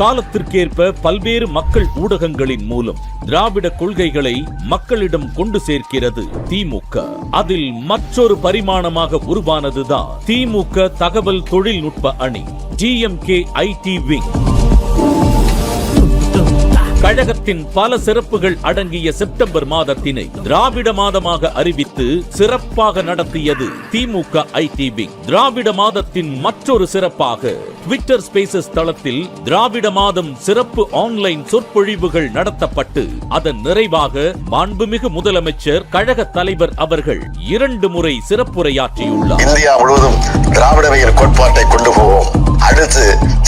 காலத்திற்கேற்ப பல்வேறு மக்கள் ஊடகங்களின் மூலம் திராவிட கொள்கைகளை மக்களிடம் கொண்டு சேர்க்கிறது திமுக. அதில் மற்றொரு பரிமாணமாக உருவானதுதான் திமுக தகவல் தொழில்நுட்ப அணி டிஎம்கே ஐடி விங். கழகத்தின் பல சிறப்புகள் அடங்கிய செப்டம்பர் மாதத்தினை திராவிட மாதமாக அறிவித்து சிறப்பாக நடத்தியது திமுக ஐடிபி திராவிட மாதத்தின் மற்றொரு சிறப்பாக ட்விட்டர் ஸ்பேசஸ் தளத்தில் திராவிட மாதம் சிறப்பு ஆன்லைன் சொற்பொழிவுகள் நடத்தப்பட்டு அதன் நிறைவாக மாண்புமிகு முதலமைச்சர் கழக தலைவர் அவர்கள் இரண்டு முறை சிறப்புரையாற்றியுள்ளார். இந்தியா முழுவதும் திராவிடவியல் கோட்பாட்டை கொண்டு போவோம். அடுத்து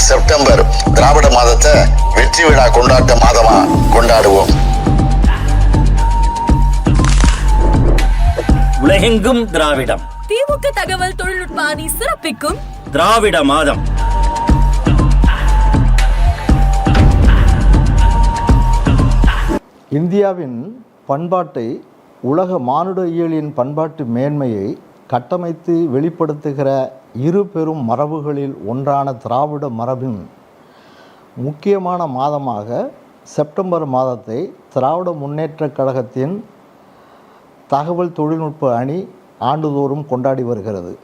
செப்டம்பர் திராவிட மாதத்தை வெற்றி விழா கொண்டாட்ட மாதமா கொண்டாடுவோம். உலகெங்கும் திராவிடம். திமுக தகவல் தொழில்நுட்ப அணி சிறப்பிக்கும். திராவிட மாதம். இந்தியாவின் பண்பாட்டை உலக மானுட இயலின் பண்பாட்டு மேன்மையை கட்டமைத்து வெளிப்படுத்துகிற இரு பெரும் மரபுகளில் ஒன்றான திராவிட மரபின் முக்கியமான மாதமாக செப்டம்பர் மாதத்தை திராவிட முன்னேற்றக் கழகத்தின் தகவல் தொழில்நுட்ப அணி ஆண்டுதோறும் கொண்டாடி வருகிறது.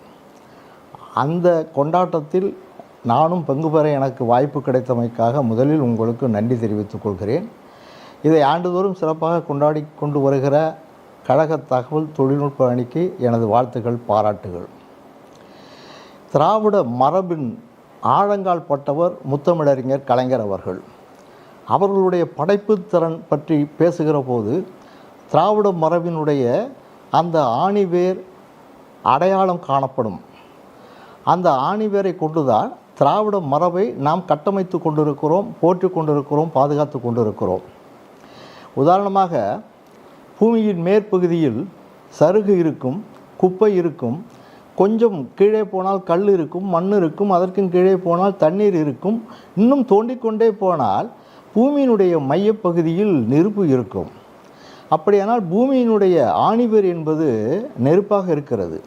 அந்த கொண்டாட்டத்தில் நானும் பங்கு பெற எனக்கு வாய்ப்பு கிடைத்தமைக்காக முதலில் உங்களுக்கு நன்றி தெரிவித்துக் கொள்கிறேன். இதை ஆண்டுதோறும் சிறப்பாக கொண்டாடி கொண்டு வருகிற கழக தகவல் தொழில்நுட்ப அணிக்கு எனது வாழ்த்துக்கள் பாராட்டுகள். திராவிட மரபின் ஆழங்கால் பட்டவர் முத்தமிழறிஞர் கலைஞர் அவர்கள். அவர்களுடைய படைப்பு திறன் பற்றி பேசுகிற போது திராவிட மரபினுடைய அந்த ஆணிவேர் அடையாளம் காணப்படும். அந்த ஆணிவேரை கொண்டுதான் திராவிட மரபை நாம் கட்டமைத்து கொண்டிருக்கிறோம் போற்றி கொண்டிருக்கிறோம் பாதுகாத்து கொண்டிருக்கிறோம். உதாரணமாக பூமியின் மேற்பகுதியில் சருகு இருக்கும் குப்பை இருக்கும் கொஞ்சம் கீழே போனால் கல் இருக்கும் மண் இருக்கும் அதற்கும் கீழே போனால் தண்ணீர் இருக்கும். இன்னும் தோண்டிக்கொண்டே போனால் பூமியினுடைய மையப்பகுதியில் நெருப்பு இருக்கும். அப்படியானால் பூமியினுடைய ஆணிவேர் என்பது நெருப்பாக இருக்கிறது.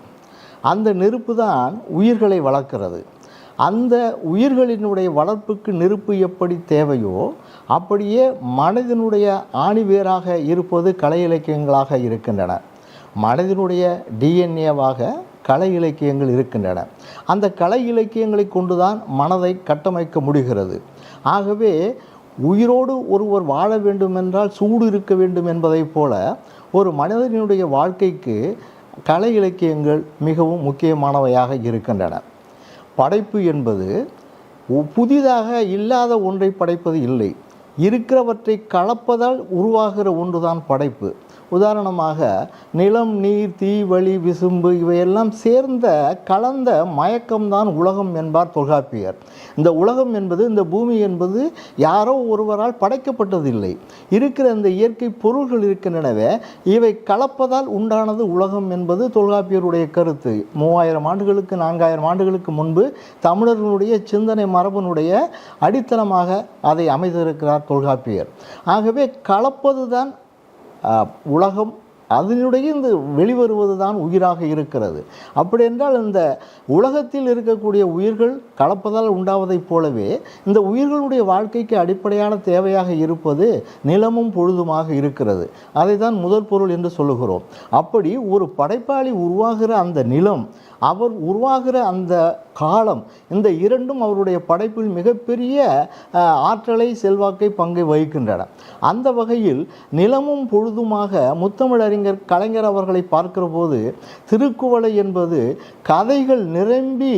அந்த நெருப்பு தான் உயிர்களை வளர்க்கிறது. அந்த உயிர்களினுடைய வளர்ப்புக்கு நெருப்பு எப்படி தேவையோ அப்படியே மனிதனுடைய ஆணிவேராக இருப்பது கலை இலக்கியங்களாக இருக்கின்றன. மனிதனுடைய டிஎன்ஏவாக கலை இலக்கியங்கள் இருக்கின்றன. அந்த கலை இலக்கியங்களை கொண்டுதான் மனதை கட்டமைக்க முடிகிறது. ஆகவே உயிரோடு ஒருவர் வாழ வேண்டுமென்றால் சூடு இருக்க வேண்டும் என்பதைப் போல ஒரு மனிதனுடைய வாழ்க்கைக்கு கலை இலக்கியங்கள் மிகவும் முக்கியமானவையாக இருக்கின்றன. படைப்பு என்பது புதிதாக இல்லாத ஒன்றை படைப்பது இல்லை. இருக்கிறவற்றை கலப்பதால் உருவாகிற ஒன்றுதான் படைப்பு. உதாரணமாக நிலம் நீர் தீ வழி விசும்பு இவையெல்லாம் சேர்ந்த கலந்த மயக்கம்தான் உலகம் என்பார் தொல்காப்பியர். இந்த உலகம் என்பது இந்த பூமி என்பது யாரோ ஒருவரால் படைக்கப்பட்டதில்லை. இருக்கிற இந்த இயற்கை பொருள்கள் இருக்கின்றனவே இவை கலப்பதால் உண்டானது உலகம் என்பது தொல்காப்பியருடைய கருத்து. மூவாயிரம் ஆண்டுகளுக்கு நான்காயிரம் ஆண்டுகளுக்கு முன்பு தமிழர்களுடைய சிந்தனை மரபனுடைய அடித்தளமாக அதை அமைத்திருக்கிறார் தொல்காப்பியர். ஆகவே கலப்பதுதான் உலகம் அதனுடைய இந்த வெளிவருவது தான் உயிராக இருக்கிறது. அப்படி என்றால் இந்த உலகத்தில் இருக்கக்கூடிய உயிர்கள் கலப்பதால் உண்டாவதைப் போலவே இந்த உயிர்களுடைய வாழ்க்கைக்கு அடிப்படையான தேவையாக இருப்பது நிலமும் பொழுதுமாக இருக்கிறது. அதை தான் முதல் பொருள் என்று சொல்லுகிறோம். அப்படி ஒரு படைப்பாளி உருவாகிற அந்த நிலம் அவர் உருவாகிற அந்த காலம். இந்த இரண்டும் அவருடைய படைப்பில் மிகப்பெரிய ஆற்றலை செல்வாக்கை பங்கை வகிக்கின்றன. அந்த வகையில் நிலமும் பொழுதுமாக முத்தமிழறிஞர் கலைஞர் அவர்களை பார்க்கிற போது திருக்குவளை என்பது கதைகள் நிரம்பி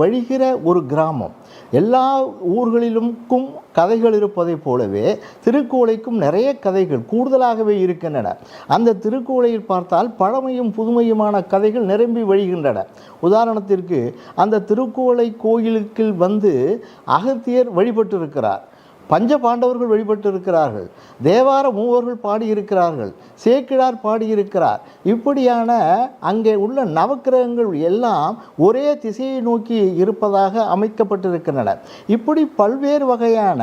வழிகிற ஒரு கிராமம். எல்லா ஊர்களிலும்க்கும் கதைகள் இருப்பதைப் போலவே திருக்கோலைக்கும் நிறைய கதைகள் கூடுதலாகவே இருக்கின்றன. அந்த திருக்குவளையில் பார்த்தால் பழமையும் புதுமையுமான கதைகள் நிரம்பி வழிகின்றன. உதாரணத்திற்கு அந்த திருக்கோலை கோயிலுக்கு வந்து அகத்தியர் வழிபட்டிருக்கிறார். பஞ்ச பாண்டவர்கள் வழிபட்டு இருக்கிறார்கள் தேவார மூவர்கள் பாடியிருக்கிறார்கள். சேக்கிழார் பாடியிருக்கிறார். இப்படியான அங்கே உள்ள நவக்கிரகங்கள் எல்லாம் ஒரே திசையை நோக்கி இருப்பதாக அமைக்கப்பட்டிருக்கின்றன. இப்படி பல்வேறு வகையான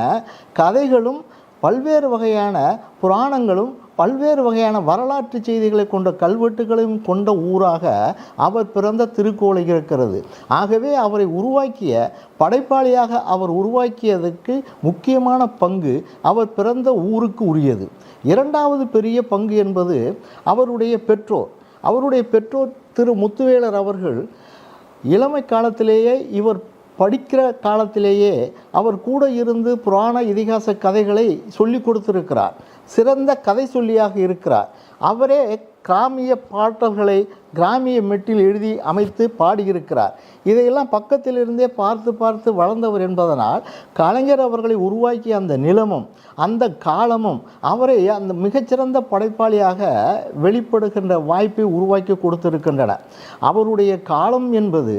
கதைகளும் பல்வேறு வகையான புராணங்களும் பல்வேறு வகையான வரலாற்று செய்திகளை கொண்ட கல்வெட்டுகளையும் கொண்ட ஊராக அவர் பிறந்த திருக்கோளை இருக்கிறது. ஆகவே அவரை உருவாக்கிய படைப்பாளியாக அவர் உருவாக்கியதற்கு முக்கியமான பங்கு அவர் பிறந்த ஊருக்கு உரியது. இரண்டாவது பெரிய பங்கு என்பது அவருடைய பெற்றோர். அவருடைய பெற்றோர் திரு முத்துவேலர் அவர்கள் இளமை காலத்திலேயே இவர் படிக்கிற காலத்திலேயே அவர் கூட இருந்து புராண இதிகாச கதைகளை சொல்லி கொடுத்திருக்கிறார். சிறந்த கதை சொல்லியாக இருக்கிறார். அவரே கிராமிய பாடல்களை கிராமிய மெட்டில் எழுதி அமைத்து பாடியிருக்கிறார். இதையெல்லாம் பக்கத்திலிருந்தே பார்த்து பார்த்து வளர்ந்தவர் என்பதனால் கலைஞர் அவர்களை உருவாக்கிய அந்த நிலமும் அந்த காலமும் அவரை அந்த மிகச்சிறந்த படைப்பாளியாக வெளிப்படுகின்ற வாய்ப்பை உருவாக்கி கொடுத்திருக்கின்றன. அவருடைய காலம் என்பது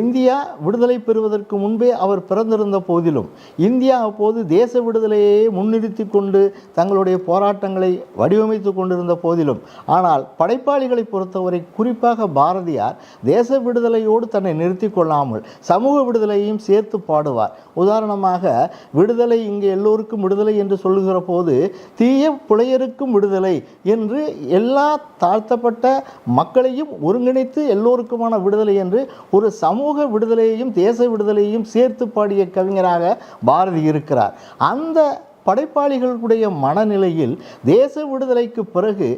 இந்தியா விடுதலை பெறுவதற்கு முன்பே அவர் பிறந்திருந்த போதிலும் இந்தியா அப்போது தேச விடுதலையை முன்னிறுத்தி கொண்டு தங்களுடைய போராட்டங்களை வடிவமைத்து கொண்டிருந்த போதிலும் ஆனால் படைப்பாளிகளை பொறுத்தவரை குறிப்பாக பாரதியார் தேச விடுதலையோடு தன்னை நிறுத்தி கொள்ளாமல் சமூக விடுதலையையும் சேர்த்து பாடுவார். உதாரணமாக விடுதலை இங்கே எல்லோருக்கும் விடுதலை என்று சொல்லுகிற போது தீய புலையருக்கும் விடுதலை என்று எல்லா தாழ்த்தப்பட்ட மக்களையும் ஒருங்கிணைத்து எல்லோருக்குமான விடுதலை என்று ஒரு சமூக விடுதலையையும் தேச விடுதலையையும் சேர்த்து பாடிய கவிஞராக பாரதி இருக்கிறார். அந்த படைப்பாளிகளுடைய மனநிலையில் தேச விடுதலைக்கு பிறகு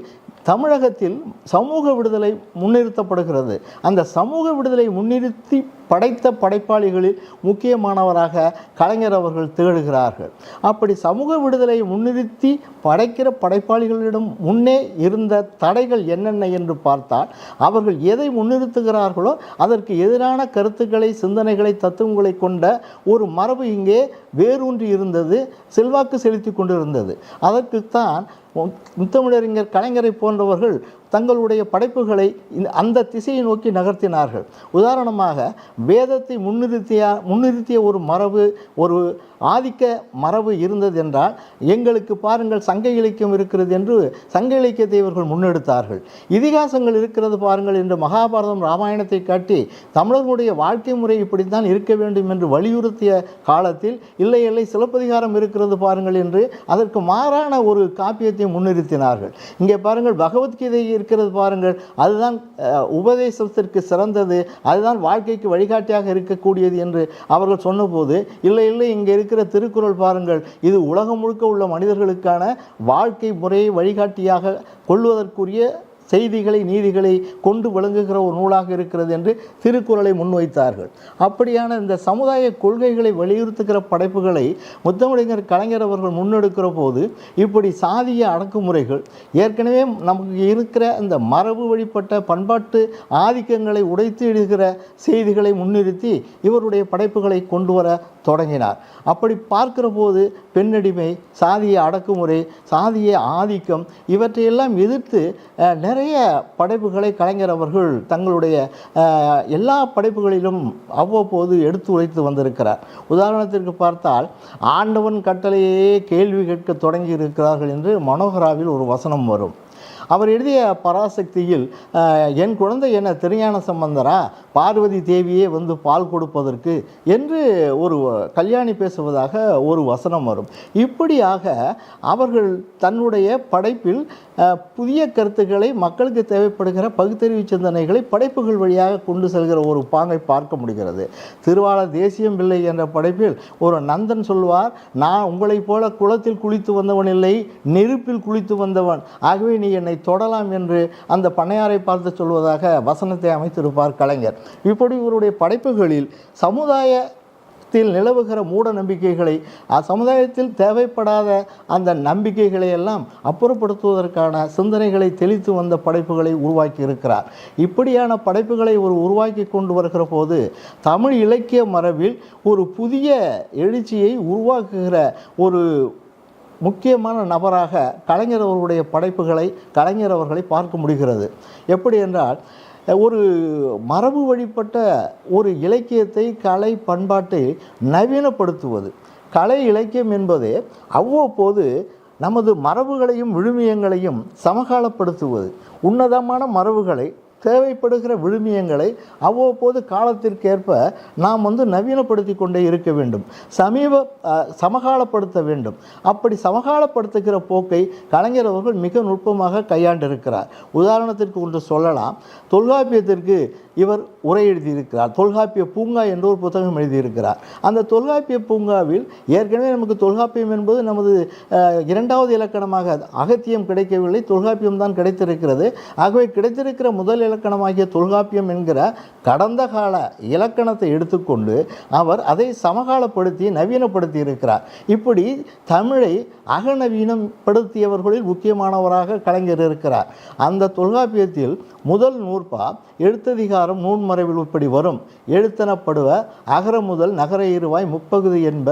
தமிழகத்தில் சமூக விடுதலை முன்னிறுத்தப்படுகிறது. அந்த சமூக விடுதலை முன்னிறுத்தி படைத்த படைப்பாளிகளில் முக்கியமானவராக கலைஞர் அவர்கள் திகழ்கிறார்கள். அப்படி சமூக விடுதலை முன்னிறுத்தி படைக்கிற படைப்பாளிகளிடம் முன்னே இருந்த தடைகள் என்னென்ன என்று பார்த்தால் அவர்கள் எதை முன்னிறுத்துகிறார்களோ அதற்கு எதிரான கருத்துக்களை சிந்தனைகளை தத்துவங்களை கொண்ட ஒரு மரபு இங்கே வேரூன்றி இருந்தது செல்வாக்கு செலுத்தி கொண்டிருந்தது. அதற்குத்தான் முத்தமிழறிஞர் கலைஞரை போன்றவர்கள் தங்களுடைய படைப்புகளை இந்த- அந்த திசையை நோக்கி நகர்த்தினார்கள். உதாரணமாக வேதத்தை முன்னிறுத்திய முன்னிறுத்திய ஒரு மரபு ஒரு ஆதிக்க மரபு இருந்தது என்றால் எங்களுக்கு பாருங்கள் சங்க இலக்கியம் இருக்கிறது என்று சங்க இலக்கியத்தை இவர்கள் முன்னெடுத்தார்கள். இதிகாசங்கள் இருக்கிறது பாருங்கள் என்று மகாபாரதம் ராமாயணத்தை காட்டி தமிழர்களுடைய வாழ்க்கை முறை இப்படித்தான் இருக்க வேண்டும் என்று வலியுறுத்திய காலத்தில் இல்லை இல்லை சிலப்பதிகாரம் இருக்கிறது பாருங்கள் என்று அதற்கு மாறான ஒரு காப்பியத்தை முன்னிறுத்தினார்கள். இங்கே பாருங்கள் பகவத்கீதையை இருக்கிறது பாருங்கள். அதுதான் உபதேசத்திற்கு சிறந்தது. அதுதான் வாழ்க்கைக்கு வழிகாட்டியாக இருக்கக்கூடியது என்று அவர்கள் சொன்னபோது இல்லை இல்லை இங்கே இருக்கிற திருக்குறள் பாருங்கள். இது உலகம் முழுக்க உள்ள மனிதர்களுக்கான வாழ்க்கை முறையை வழிகாட்டியாக கொள்வதற்குரிய செய்திகளை நீதிகளை கொண்டு விளங்குகிற ஒரு நூலாக இருக்கிறது என்று திருக்குறளை முன்வைத்தார்கள். அப்படியான இந்த சமுதாய கொள்கைகளை வலியுறுத்துகிற படைப்புகளை முத்தமிழிஞர் கலைஞர் அவர்கள் முன்னெடுக்கிற போது இப்படி சாதிய அடக்குமுறைகள் ஏற்கனவே நமக்கு இருக்கிற இந்த மரபு வழிபட்ட பண்பாட்டு ஆதிக்கங்களை உடைத்து எழுதுகிற செய்திகளை முன்னிறுத்தி இவருடைய படைப்புகளை கொண்டு வர தொடங்கினார். அப்படி பார்க்கிற போது பெண்ணடிமை சாதிய அடக்குமுறை சாதிய ஆதிக்கம் இவற்றையெல்லாம் எதிர்த்து அஹ், நிறைய படைப்புகளை கலைஞர் அவர்கள் தங்களுடைய எல்லா படைப்புகளிலும் அவ்வப்போது எடுத்து உரைத்து வந்திருக்கிறார். உதாரணத்திற்கு பார்த்தால் ஆண்டவன் கட்டளையே கேள்வி கேட்க தொடங்கி இருக்கிறார்கள் என்று மனோகராவில் ஒரு வசனம் வரும். அவர் எழுதிய பராசக்தியில் என் குழந்தை என்ன திருஞான சம்பந்தரா? பார்வதி தேவியே வந்து பால் கொடுப்பதற்கு என்று ஒரு கல்யாணி பேசுவதாக ஒரு வசனம் வரும். இப்படியாக அவர்கள் தன்னுடைய படைப்பில் புதிய கருத்துக்களை மக்களுக்கு தேவைப்படுகிற பகுத்தறிவு சிந்தனைகளை படைப்புகள் வழியாக கொண்டு செல்கிற ஒரு பாங்கை பார்க்க முடிகிறது. திருவாளர் தேசியம் பிள்ளை என்ற படைப்பில் ஒரு நந்தன் சொல்வார் நான் உங்களைப் போல குளத்தில் குளித்து வந்தவன் இல்லை நெருப்பில் குளித்து வந்தவன். ஆகவே நீ என்னை தொடலாம் என்று அந்த பண்ணையாரை பார்த்து சொல்வதாக வசனத்தை அமைத்திருப்பார் கலைஞர். இப்படி இவருடைய படைப்புகளில் சமுதாயத்தில் நிலவுகிற மூட நம்பிக்கைகளை சமுதாயத்தில் தேவைப்படாத அந்த நம்பிக்கைகளை எல்லாம் அப்புறப்படுத்துவதற்கான சிந்தனைகளை தெளித்து வந்த படைப்புகளை உருவாக்கி இருக்கிறார். இப்படியான படைப்புகளை ஒரு உருவாக்கி கொண்டு வருகிற போது தமிழ் இலக்கிய மரபில் ஒரு புதிய எழுச்சியை உருவாக்குகிற ஒரு முக்கியமான நபராக கலைஞர் அவர்களுடைய படைப்புகளை கலைஞர் அவர்களை பார்க்க முடிகிறது. எப்படி என்றால் ஒரு மரபு வழிபட்ட ஒரு இலக்கியத்தை கலை பண்பாட்டை நவீனப்படுத்துவது. கலை இலக்கியம் என்பது அவ்வப்போது நமது மரபுகளையும் விழுமியங்களையும் சமகாலப்படுத்துவது. உன்னதமான மரபுகளை தேவைப்படுகிற விழுமியங்களை அவ்வப்போது காலத்திற்கேற்ப நாம் வந்து நவீனப்படுத்தி கொண்டே இருக்க வேண்டும். சமீப சமகாலப்படுத்த வேண்டும். அப்படி சமகாலப்படுத்துகிற போக்கை கலைஞர் அவர்கள் மிக நுட்பமாக கையாண்டிருக்கிறார். உதாரணத்திற்கு ஒன்று சொல்லலாம். தொல்காப்பியத்திற்கு இவர் உரை எழுதியிருக்கிறார். தொல்காப்பிய பூங்கா என்ற ஒரு புத்தகம் எழுதியிருக்கிறார். அந்த தொல்காப்பிய பூங்காவில் ஏற்கனவே நமக்கு தொல்காப்பியம் என்பது நமது இரண்டாவது இலக்கணமாக அகத்தியம் கிடைக்கவில்லை தொல்காப்பியம் தான் கிடைத்திருக்கிறது. ஆகவே கிடைத்திருக்கிற முதல் இலக்கணமாகிய தொல்காப்பியம் என்கிற கடந்த கால இலக்கணத்தை எடுத்துக்கொண்டு அவர் அதை சமகாலப்படுத்தி நவீனப்படுத்தி இருக்கிறார் இப்படி தமிழை அகநவீனப்படுத்தியவர்களில் முக்கியமானவராக கலைஞர் இருக்கிறார். அந்த தொல்காப்பியத்தில் முதல் நூற்பா எழுத்ததிகாரம் நூன்மறைவில் இப்படி வரும். எழுத்தனப்படுவ அகர முதல் நகர இருவாய் முப்பகுதி என்ப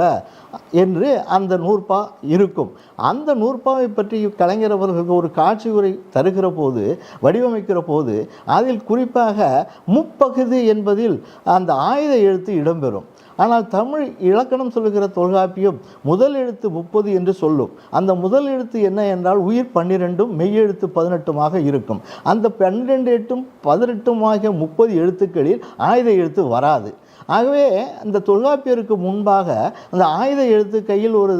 என்று அந்த நூற்பா இருக்கும். அந்த நூற்பாவை பற்றி கலைஞர் அவர்களுக்கு ஒரு காட்சி உரை தருகிற போது வடிவமைக்கிற போது அதில் குறிப்பாக முப்பகுதி என்பதில் அந்த ஆயுத எழுத்து இடம்பெறும் ஆனால் தமிழ் இலக்கணம் சொல்லுகிற தொல்காப்பியம் முதல் எழுத்து முப்பது என்று சொல்லும். அந்த முதல் எழுத்து என்ன என்றால் உயிர் பன்னிரெண்டும் மெய்யெழுத்து பதினெட்டுமாக இருக்கும். அந்த பன்னிரெண்டு எட்டும் பதினெட்டுமாக முப்பது எழுத்துக்களில் ஆயுத எழுத்து வராது. ஆகவே அந்த தொல்காப்பியருக்கு முன்பாக அந்த ஆயுத எழுத்து கையில் ஒரு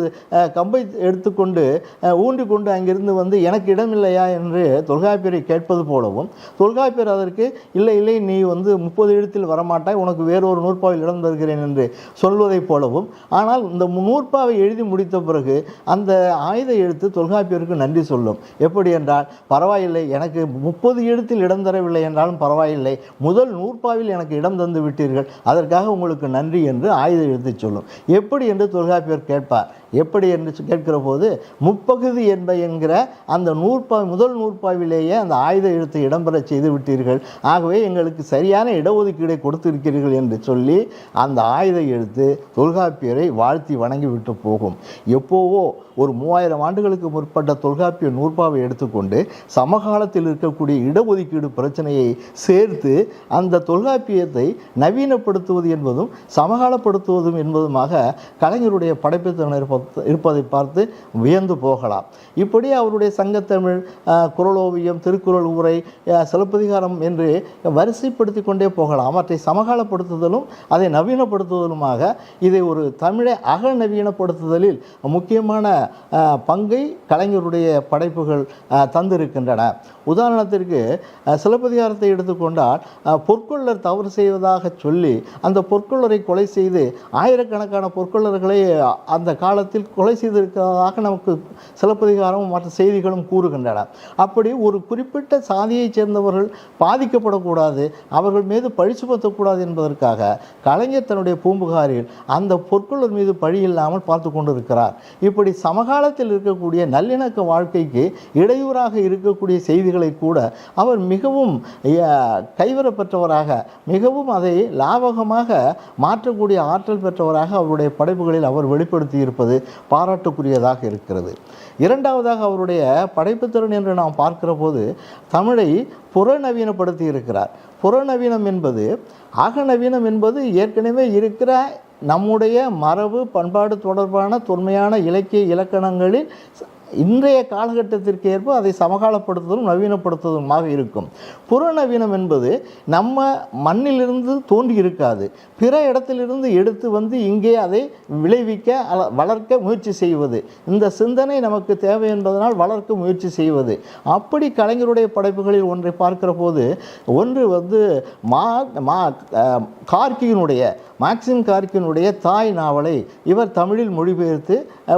கம்பை எடுத்துக்கொண்டு அஹ், ஊன்றி கொண்டு அங்கிருந்து வந்து எனக்கு இடமில்லையா? என்று தொல்காப்பியரை கேட்பது போலவும் தொல்காப்பியர் அதற்கு இல்லை இல்லை நீ வந்து முப்பது எழுத்தில் வரமாட்டாய் உனக்கு வேறொரு நூற்பாவில் இடம் தருகிறேன் என்று சொல்வதைப் போலவும் ஆனால் இந்த நூற்பாவை எழுதி முடித்த பிறகு அந்த ஆயுத எழுத்து தொல்காப்பியருக்கு நன்றி சொல்லும். எப்படி என்றால் பரவாயில்லை எனக்கு முப்பது எழுத்தில் இடம் தரவில்லை என்றாலும் பரவாயில்லை முதல் நூற்பாவில் எனக்கு இடம் தந்து விட்டீர்கள் அதற்காக உங்களுக்கு நன்றி என்று ஆயுத எழுத்து சொல்லும். எப்படி என்று தொல்காப்பியர் கேட்பார். எப்படி என்று கேட்கிற போது முப்பகுதி என்ப என்கிற அந்த நூற்பாய் முதல் நூற்பாவிலேயே அந்த ஆயுத எழுத்தை இடம்பெற செய்து விட்டீர்கள் ஆகவே எங்களுக்கு சரியான இடஒதுக்கீடை கொடுத்திருக்கிறீர்கள் என்று சொல்லி அந்த ஆயுத எழுத்து தொல்காப்பியரை வாழ்த்தி வணங்கி விட்டு போகும். எப்போவோ ஒரு மூவாயிரம் ஆண்டுகளுக்கு முற்பட்ட தொல்காப்பிய நூற்பாவை எடுத்துக்கொண்டு சமகாலத்தில் இருக்கக்கூடிய இடஒதுக்கீடு பிரச்சனையை சேர்த்து அந்த தொல்காப்பியத்தை நவீனப்படுத்துவது என்பதும் சமகாலப்படுத்துவதும் என்பதுமாக கலைஞருடைய படைப்பு இருப்ப- இருப்பதை பார்த்து வியந்து போகலாம். இப்படி அவருடைய சங்கத்தமிழ் குரலோவியம் திருக்குறள் உரை சிலப்பதிகாரம் என்று வரிசைப்படுத்தி கொண்டே போகலாம். அவற்றை சமகாலப்படுத்துதலும் அதை நவீனப்படுத்துதலுமாக இதை ஒரு தமிழை அகநவீனப்படுத்துதலில் முக்கியமான பங்கை கலைஞருடைய படைப்புகள் தந்திருக்கின்றன. உதாரணத்திற்கு சிலப்பதிகாரத்தை எடுத்துக்கொண்டால் பொற்கொள்ளர் தவறு செய்வதாக சொல்லி அந்த பொற்கொள்ளரை கொலை செய்து ஆயிரக்கணக்கான பொற்கொள்ளர்களை அந்த காலத்தில் கொலை செய்திருக்கிறதாக நமக்கு சிலப்பதிகாரமும் மற்ற செய்திகளும் கூறுகின்றன. அப்படி ஒரு குறிப்பிட்ட சாதியைச் சேர்ந்தவர்கள் பாதிக்கப்படக்கூடாது அவர்கள் மீது பழி சுமத்தக்கூடாது என்பதற்காக கலைஞர் தன்னுடைய பூம்புகாரில் அந்த பொற்கொள்ளர் மீது பழி இல்லாமல் பார்த்து கொண்டிருக்கிறார். இப்படி சமகாலத்தில் இருக்கக்கூடிய நல்லிணக்க வாழ்க்கைக்கு இடையூறாக இருக்கக்கூடிய செய்திகளை கூட அவர் மிகவும் கைவரப்பெற்றவராக மிகவும் அதை லாபகமாக மாற்றக்கூடிய ஆற்றல் பெற்றவராக அவருடைய படைப்புகளில் அவர் வெளிப்படுத்தி இருப்பது பாராட்டுக்குரியதாக இருக்கிறது. இரண்டாவதாக அவருடைய படைப்புத்திறன் என்று நாம் பார்க்கிற போது தமிழை புறநவீனப்படுத்தி இருக்கிறார். புறநவீனம் என்பது அகநவீனம் என்பது ஏற்கனவே இருக்கிற நம்முடைய மரபு பண்பாடு தொடர்பான தொன்மையான இலக்கிய இலக்கணங்களில் இன்றைய காலகட்டத்திற்கு ஏற்ப அதை சமகாலப்படுத்துவதும் நவீனப்படுத்துவதுமாக இருக்கும். புறநவீனம் என்பது நம்ம மண்ணிலிருந்து தோன்றி இருக்காது. பிற இடத்திலிருந்து எடுத்து வந்து இங்கே அதை விளைவிக்க அல- வளர்க்க முயற்சி செய்வது. இந்த சிந்தனை நமக்கு தேவை என்பதனால் வளர்க்க முயற்சி செய்வது. அப்படி கலைஞருடைய படைப்புகளில் ஒன்றை பார்க்கிற போது ஒன்று வந்து மா மா கார்கியினுடைய மேக்சிம் கார்க்கினுடைய தாய் நாவலை இவர் தமிழில் மொழிபெயர்த்து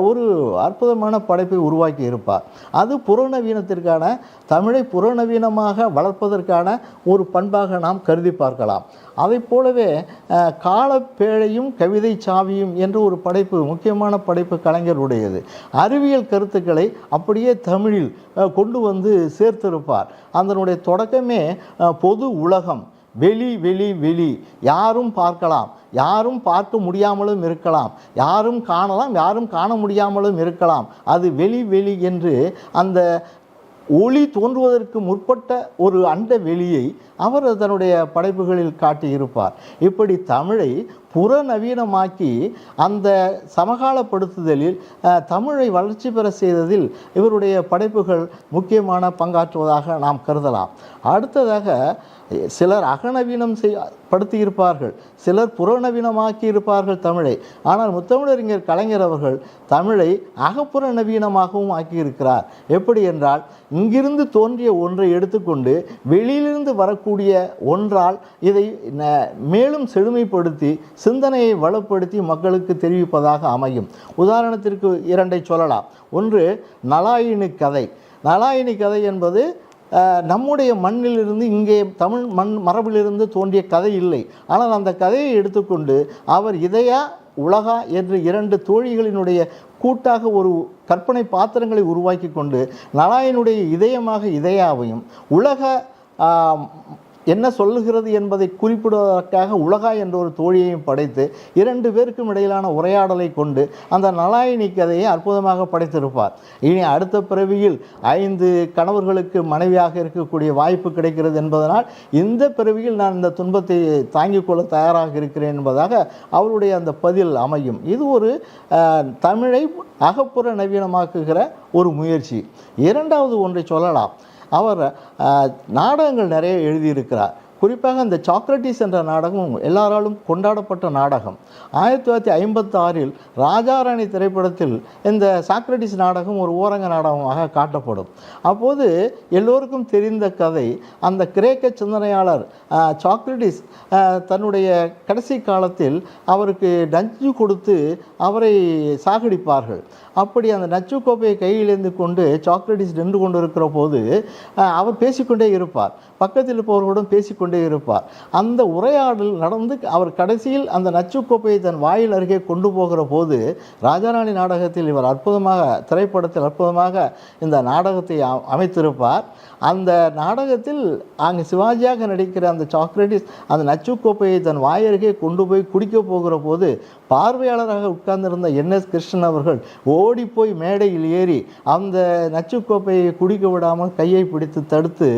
ஒரு அற்புதமான படைப்பை உருவாக்கி இருப்பார். அது புறநவீனத்திற்கான தமிழை புறநவீனமாக வளர்ப்பதற்கான ஒரு பண்பாக நாம் கருதி பார்க்கலாம். அதைப் போலவே காலப்பேழையும் கவிதை சாவியும் என்ற ஒரு படைப்பு முக்கியமான படைப்பு கலைஞருடையது. அறிவியல் கருத்துக்களை அப்படியே தமிழில் கொண்டு வந்து சேர்த்திருப்பார். அதனுடைய தொடக்கமே பொது உலகம் வெளி வெளி வெளி. யாரும் பார்க்கலாம். யாரும் பார்க்க முடியாமலும் இருக்கலாம். யாரும் காணலாம் யாரும் காண முடியாமலும் இருக்கலாம். அது வெளி வெளி என்று அந்த ஒளி தோன்றுவதற்கு முற்பட்ட ஒரு அண்ட வெளியை அவர் தன்னுடைய படைப்புகளில் காட்டியிருப்பார். இப்படி தமிழை புறநவீனமாக்கி அந்த சமகாலப்படுத்துதலில் தமிழை வளர்ச்சி பெற செய்ததில் இவருடைய படைப்புகள் முக்கியமான பங்காற்றுவதாக நாம் கருதலாம். அடுத்ததாக சிலர் அகநவீனம் செய் படுத்தியிருப்பார்கள். சிலர் புறநவீனமாக்கி இருப்பார்கள் தமிழை. ஆனால் முத்தமிழறிஞர் கலைஞர் அவர்கள் தமிழை அகப்புற நவீனமாகவும் ஆக்கியிருக்கிறார். எப்படி என்றால் இங்கிருந்து தோன்றிய ஒன்றை எடுத்துக்கொண்டு வெளியிலிருந்து வரக்கூடிய ஒன்றால் இதை மேலும் செழுமைப்படுத்தி சிந்தனையை வளப்படுத்தி மக்களுக்கு தெரிவிப்பதாக அமையும். உதாரணத்திற்கு இரண்டை சொல்லலாம். ஒன்று நலாயினி கதை. நலாயினி கதை என்பது நம்முடைய மண்ணிலிருந்து இங்கே தமிழ் மண் மரபிலிருந்து தோன்றிய கதை இல்லை. ஆனால் அந்த கதையை எடுத்துக்கொண்டு அவர் இதயா உலகா என்று இரண்டு தோழிகளினுடைய கூட்டாக ஒரு கற்பனை பாத்திரங்களை உருவாக்கி கொண்டு நலாயனுடைய இதயமாக இதயாவையும் உலக என்ன சொல்லுகிறது என்பதை குறிப்பிடுவதற்காக உலகா என்ற ஒரு தோழியையும் படைத்து இரண்டு பேருக்கும் இடையிலான உரையாடலை கொண்டு அந்த நலாயினி கதையை அற்புதமாக படைத்திருப்பார். இனி அடுத்த பிறவியில் ஐந்து கணவர்களுக்கு மனைவியாக இருக்கக்கூடிய வாய்ப்பு கிடைக்கிறது என்பதனால் இந்த பிறவியில் நான் இந்த துன்பத்தை தாங்கிக் கொள்ள தயாராக இருக்கிறேன் என்பதாக அவருடைய அந்த பதில் அமையும். இது ஒரு தமிழை அகப்புற நவீனமாக்குகிற ஒரு முயற்சி. இரண்டாவது ஒன்றை சொல்லலாம். அவர் நாடகங்கள் நிறைய எழுதியிருக்கிறார். குறிப்பாக இந்த சாக்ரட்டிஸ் என்ற நாடகம் எல்லாராலும் கொண்டாடப்பட்ட நாடகம். ஆயிரத்தி தொள்ளாயிரத்தி ஐம்பத்தி ஆறில் ராஜாராணி திரைப்படத்தில் இந்த சாக்ரட்டிஸ் நாடகம் ஒரு ஓரங்க நாடகமாக காட்டப்படும். அப்போது எல்லோருக்கும் தெரிந்த கதை அந்த கிரேக்க சிந்தனையாளர் சாக்ரட்டிஸ் தன்னுடைய கடைசி காலத்தில் அவருக்கு நஞ்சு கொடுத்து அவரை சாகடிப்பார்கள். அப்படி அந்த நச்சு கோப்பையை கையிலேந்து கொண்டு சாக்ரட்டிஸ் நின்று கொண்டிருக்கிற போது அவர் பேசிக்கொண்டே இருப்பார். பக்கத்தில் இருப்பவர்களுடன் பேசிக்கொண்டு கொண்டே இருப்பார். அந்த உரையாடல் நடந்து அவர் கடைசியில் அந்த நச்சுக்கோப்பையை தன் வாயில் அருகே கொண்டு போகிற போது ராஜாராணி நாடகத்தில் இவர் அற்புதமாக திரைப்படத்தில் அற்புதமாக இந்த நாடகத்தை அமைத்திருப்பார். அந்த நாடகத்தில் அங்கு சிவாஜியாக நடிக்கிற அந்த சாக்லேட்டிஸ் அந்த நச்சுக்கோப்பையை தன் வாயருகே கொண்டு போய் குடிக்க போகிற போது பார்வையாளராக உட்கார்ந்திருந்த என் எஸ் கிருஷ்ணன் அவர்கள் ஓடி போய் மேடையில் ஏறி அந்த நச்சுக்கோப்பையை குடிக்க விடாமல் கையை பிடித்து தடுத்து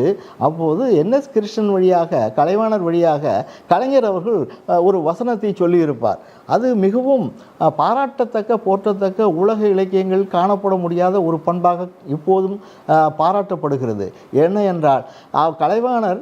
அப்போது என் எஸ் கிருஷ்ணன் வழியாக கலைவாணர் வழியாக கலைஞர் அவர்கள் ஒரு வசனத்தை சொல்லியிருப்பார். அது மிகவும் பாராட்டத்தக்க போற்றத்தக்க உலக இலக்கியங்கள் காணப்பட முடியாத ஒரு பண்பாக இப்போதும் பாராட்டப்படுகிறது. என்ன என்றால் கலைவாணர்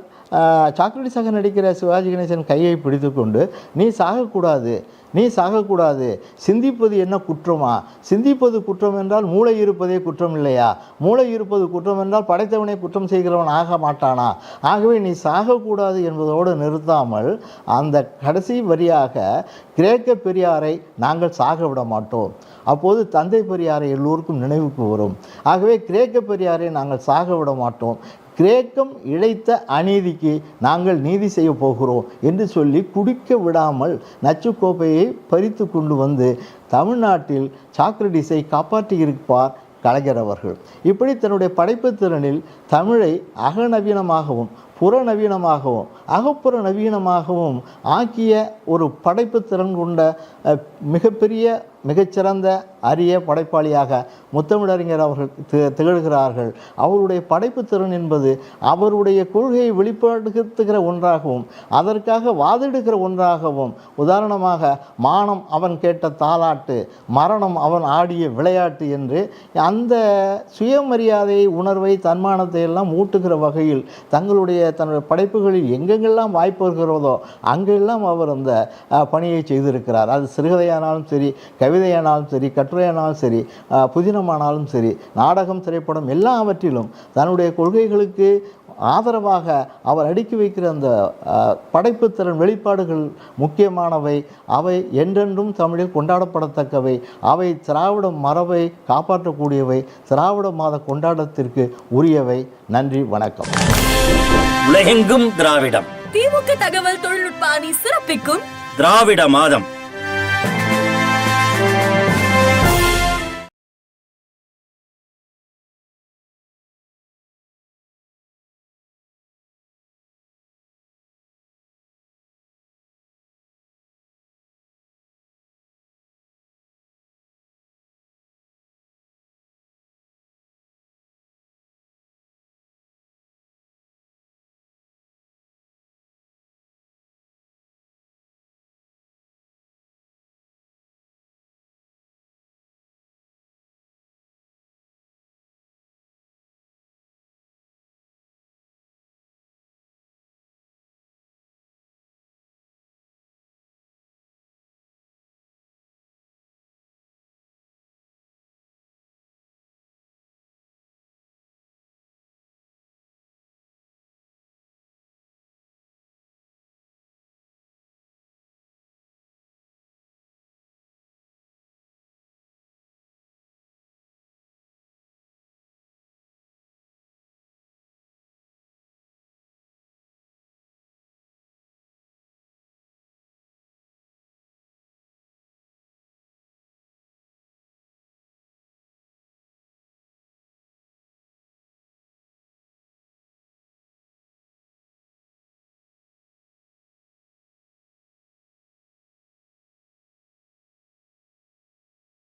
சாக்லேட் சாக நடிக்கிற சிவாஜி கணேசன் கையை பிடித்துக்கொண்டு நீ சாகக்கூடாது நீ சாகக்கூடாது. சிந்திப்பது என்ன குற்றமா? சிந்திப்பது குற்றம் என்றால் மூளை இருப்பதே குற்றம் இல்லையா? மூளை இருப்பது குற்றம் என்றால் படைத்தவனை குற்றம் செய்கிறவன் ஆக மாட்டானா? ஆகவே நீ சாகக்கூடாது என்பதோடு நிறுத்தாமல் அந்த கடைசி வரியாக கிரேக்க பெரியாரை நாங்கள் சாக விட மாட்டோம். அப்போது தந்தை பெரியாரை எல்லோருக்கும் நினைவுக்கு வரும். ஆகவே கிரேக்க பெரியாரை நாங்கள் சாக விட மாட்டோம். கிரேக்கம் இழைத்த அநீதிக்கு நாங்கள் நீதி செய்ய போகிறோம் என்று சொல்லி குடிக்க விடாமல் நச்சுக்கோப்பையை பறித்து கொண்டு வந்து தமிழ்நாட்டில் சாக்ரடிஸை காப்பாற்றியிருப்பார் கலைஞர் அவர்கள். இப்படி தன்னுடைய படைப்பு திறனில் தமிழை அகநவீனமாகவும் புறநவீனமாகவும் அகப்புற நவீனமாகவும் ஆக்கிய ஒரு படைப்பு திறன் கொண்ட மிகப்பெரிய மிகச்சிறந்த அரிய படைப்பாளியாக முத்தமிழறிஞர் அவர்கள் தி- திகழ்கிறார்கள். அவருடைய படைப்பு திறன் என்பது அவருடைய கொள்கையை வெளிப்படுத்துகிற ஒன்றாகவும் அதற்காக வாதிடுகிற ஒன்றாகவும் உதாரணமாக மானம் அவன் கேட்ட தாலாட்டு மரணம் அவன் ஆடிய விளையாட்டு என்று அந்த சுயமரியாதை உணர்வை தன்மானத்தை எல்லாம் ஊட்டுகிற வகையில் தங்களுடைய தன்னுடைய படைப்புகளில் எங்கெங்கெல்லாம் வாய்ப்பு இருக்கிறதோ அங்கெல்லாம் அவர் அந்த பணியை செய்திருக்கிறார். அது சிறுகதையானாலும் சரி கவிதையானாலும் சரி கட்டுரையானாலும் சரி புதினமானாலும் சரி நாடகம் திரைப்படம் எல்லாவற்றிலும் தன்னுடைய கொள்கைகளுக்கு ஆதரவாக அவர் அடுக்கி வைக்கிற அந்த படைப்பு திறன் வெளிப்பாடுகள் முக்கியமானவை. அவை என்றென்றும் தமிழில் கொண்டாடப்படத்தக்கவை. அவை திராவிட மரபை காப்பாற்றக்கூடியவை. திராவிட மாத கொண்டாட்டத்திற்கு உரியவை. நன்றி வணக்கம். உலகெங்கும் திராவிடம். திமுக தகவல் தொழில்நுட்ப அணி சிறப்பிக்கும். திராவிட மாதம்.